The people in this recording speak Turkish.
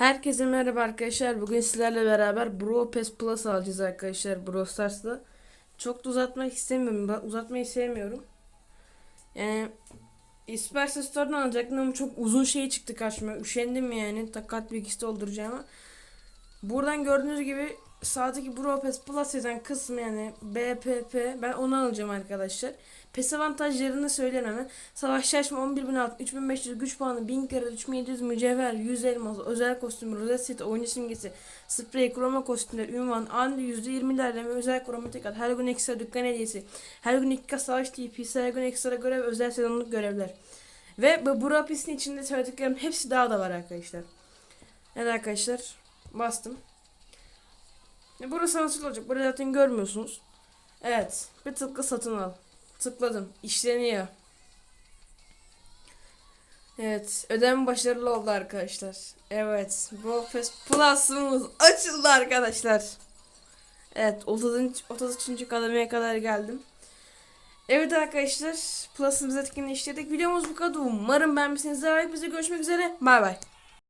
Herkese merhaba arkadaşlar. Bugün sizlerle beraber Bro Pass Plus alacağız arkadaşlar Brawl Stars'ta. Çok da uzatmak istemiyorum. Ben uzatmayı sevmiyorum. Yani Isperse Store'dan alacaktım ama çok uzun şey çıktı karşıma. Üşendim yani. Takat bilgisi dolduracağıma. Buradan gördüğünüz gibi sağdaki Bro Pass Plus yazan kısım yani BPP. Ben onu alacağım arkadaşlar. PES avantajlarını söyleyeyim hemen. Savaş şaşma 11.000 alt, 3500 güç puanı, 1000 kere 3700 mücevher, 100 elmas, özel kostüm, rozet seti, oyuncu simgesi, sprey, kroma kostümler, ünvan, andı %20 ilerleme, özel kromatik at, her gün ekstra dükkan hediyesi, her gün iki kat savaş TP'si, her gün ekstra görev, özel sezonluk görevler. Ve bu rapisinin içinde söylediklerim hepsi daha da var arkadaşlar. Evet arkadaşlar bastım. E, Burası nasıl olacak? Burayı zaten görmüyorsunuz. Evet. Bir tıkla satın al. Tıkladım. İşleniyor. Evet. Ödeme başarılı oldu arkadaşlar. Evet. Brofest Plus'ımız açıldı arkadaşlar. Evet. 30. 33. kademeye kadar geldim. Evet arkadaşlar. Plus'ımızı etkinleştirdik. Videomuz bu kadar. Umarım beğenmişsinizdir. Bize görüşmek üzere. Bay bay.